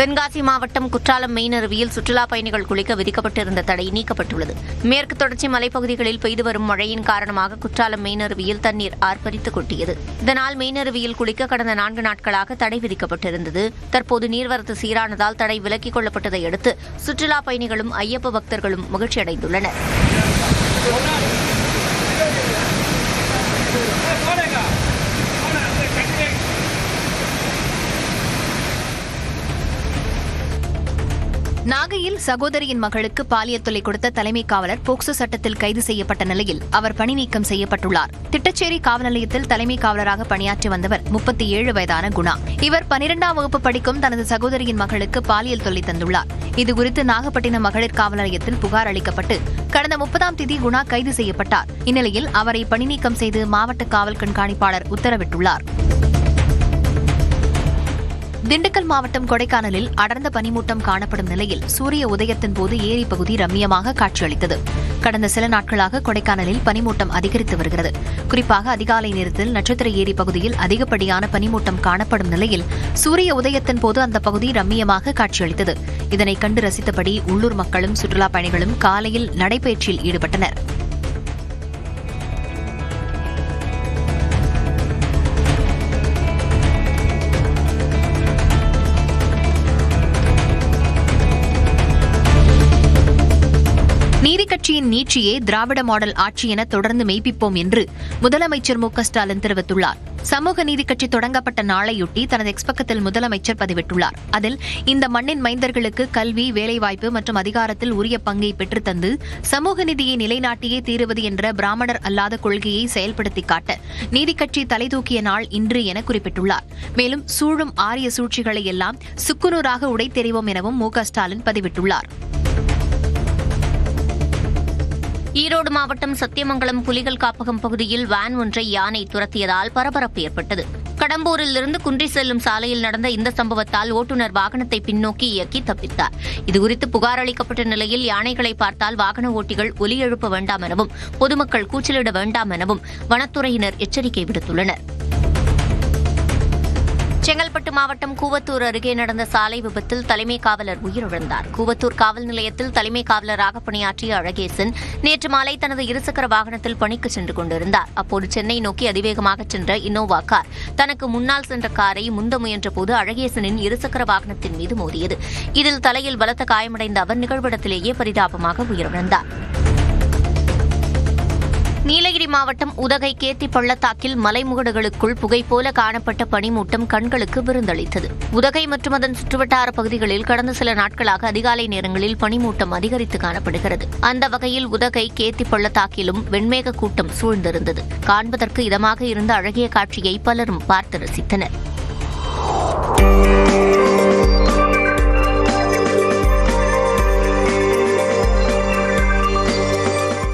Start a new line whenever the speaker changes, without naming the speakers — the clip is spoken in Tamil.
தென்காசி மாவட்டம் குற்றாலம் மெயினருவியில் சுற்றுலா பயணிகள் குளிக்க விதிக்கப்பட்டிருந்த தடை நீக்கப்பட்டுள்ளது. மேற்கு தொடர்ச்சி மலைப்பகுதிகளில் பெய்து வரும் மழையின் காரணமாக குற்றாலம் மெயினருவியில் தண்ணீர் ஆர்ப்பரித்து கொட்டியது. இதனால் மெயினருவியில் குளிக்க கடந்த நான்கு நாட்களாக தடை விதிக்கப்பட்டிருந்தது. தற்போது நீர்வரத்து சீரானதால் தடை விலக்கிக் கொள்ளப்பட்டதை அடுத்து சுற்றுலா பயணிகளும் ஐயப்ப பக்தர்களும் மகிழ்ச்சியடைந்துள்ளனர்.
நாகையில் சகோதரியின் மகளுக்கு பாலியல் தொல்லை கொடுத்த தலைமை காவலர் போக்சோ சட்டத்தில் கைது செய்யப்பட்ட நிலையில் அவர் பணி நீக்கம் செய்யப்பட்டுள்ளார். திட்டச்சேரி காவல் நிலையத்தில் தலைமை காவலராக பணியாற்றி வந்தவர் முப்பத்தி ஏழு வயதான குணா. இவர் பனிரெண்டாம் வகுப்பு படிக்கும் தனது சகோதரியின் மகளுக்கு பாலியல் தொல்லை தந்துள்ளார். இதுகுறித்து நாகப்பட்டினம் மகளிர் காவல் நிலையத்தில் புகார் அளிக்கப்பட்டு கடந்த முப்பதாம் தேதி குணா கைது செய்யப்பட்டார். இந்நிலையில் அவரை பணிநீக்கம் செய்து மாவட்ட காவல் கண்காணிப்பாளர் உத்தரவிட்டுள்ளார். திண்டுக்கல் மாவட்டம் கொடைக்கானலில் அடர்ந்த பனிமூட்டம் காணப்படும் நிலையில் சூரிய உதயத்தின் போது ஏரி பகுதி ரம்மியமாக காட்சியளித்தது. கடந்த சில நாட்களாக கொடைக்கானலில் பனிமூட்டம் அதிகரித்து வருகிறது. குறிப்பாக அதிகாலை நேரத்தில் நட்சத்திர ஏரி பகுதியில் அதிகப்படியான பனிமூட்டம் காணப்படும் நிலையில் சூரிய உதயத்தின் போது அந்த பகுதி ரம்மியமாக காட்சியளித்தது. இதனை கண்டு ரசித்தபடி உள்ளூர் மக்களும் சுற்றுலாப் பயணிகளும் காலையில் நடைபயிற்சியில் ஈடுபட்டனர். கட்சியின் நீட்சியே திராவிட மாடல் ஆட்சி என தொடர்ந்து மெய்ப்பிப்போம் என்று முதலமைச்சர் மு ஸ்டாலின் தெரிவித்துள்ளார். சமூக நீதி கட்சி தொடங்கப்பட்ட நாளையொட்டி தனது எக்ஸ்பக்கத்தில் முதலமைச்சர் பதிவிட்டுள்ளார். அதில் இந்த மண்ணின் மைந்தர்களுக்கு கல்வி வேலைவாய்ப்பு மற்றும் அதிகாரத்தில் உரிய பங்கை பெற்றுத்தந்து சமூக நீதியை நிலைநாட்டியே தீருவது என்ற பிராமணர் அல்லாத கொள்கையை செயல்படுத்தி காட்ட நீதிக் கட்சி தலைதூக்கிய நாள் இன்று என குறிப்பிட்டுள்ளார். மேலும் சூழும் ஆரிய சூழ்ச்சிகளை எல்லாம் சுக்குநூறாக உடைத்தெறிவோம் எனவும் மு ஸ்டாலின் பதிவிட்டுள்ளார்.
ஈரோடு மாவட்டம் சத்தியமங்கலம் புலிகள் காப்பகம் பகுதியில் வேன் ஒன்றை யானை துரத்தியதால் பரபரப்பு ஏற்பட்டது. கடம்பூரில் இருந்து குன்றி செல்லும் சாலையில் நடந்த இந்த சம்பவத்தால் ஓட்டுநர் வாகனத்தை பின்னோக்கி இயக்கி தப்பித்தார். இதுகுறித்து புகார் அளிக்கப்பட்ட நிலையில் யானைகளை பார்த்தால் வாகன ஓட்டிகள் ஒலி எழுப்ப வேண்டாம் எனவும் பொதுமக்கள் கூச்சலிட வேண்டாம் எனவும் வனத்துறையினர் எச்சரிக்கை விடுத்துள்ளனர். செங்கல்பட்டு மாவட்டம் கூவத்தூர் அருகே நடந்த சாலை விபத்தில் தலைமை காவலர் உயிரிழந்தார். கூவத்தூர் காவல் நிலையத்தில் தலைமை காவலராக பணியாற்றிய அழகேசன் நேற்று மாலை தனது இருசக்கர வாகனத்தில் பணிக்கு சென்று கொண்டிருந்தார். அப்போது சென்னை நோக்கி அதிவேகமாக சென்ற இன்னோவா கார் தனக்கு முன்னால் சென்ற காரை முந்த முயன்றபோது அழகேசனின் இருசக்கர வாகனத்தின் மீது மோதியது. இதில் தலையில் பலத்த காயமடைந்த அவர் நிகழ்விடத்திலேயே பரிதாபமாக உயிரிழந்தார். நீலகிரி மாவட்டம் உதகை கேத்தி பள்ளத்தாக்கில் மலைமுகடுகளுக்குள் புகை போல காணப்பட்ட பனிமூட்டம் கண்களுக்கு விருந்தளித்தது. உதகை மற்றும் அதன் சுற்றுவட்டார பகுதிகளில் கடந்த சில நாட்களாக அதிகாலை நேரங்களில் பனிமூட்டம் அதிகரித்து காணப்படுகிறது. அந்த வகையில் உதகை கேத்தி பள்ளத்தாக்கிலும் வெண்மேக கூட்டம் சூழ்ந்திருந்தது. காண்பதற்கு இதமாக இருந்த அழகிய காட்சியை பலரும் பார்த்து ரசித்தனர்.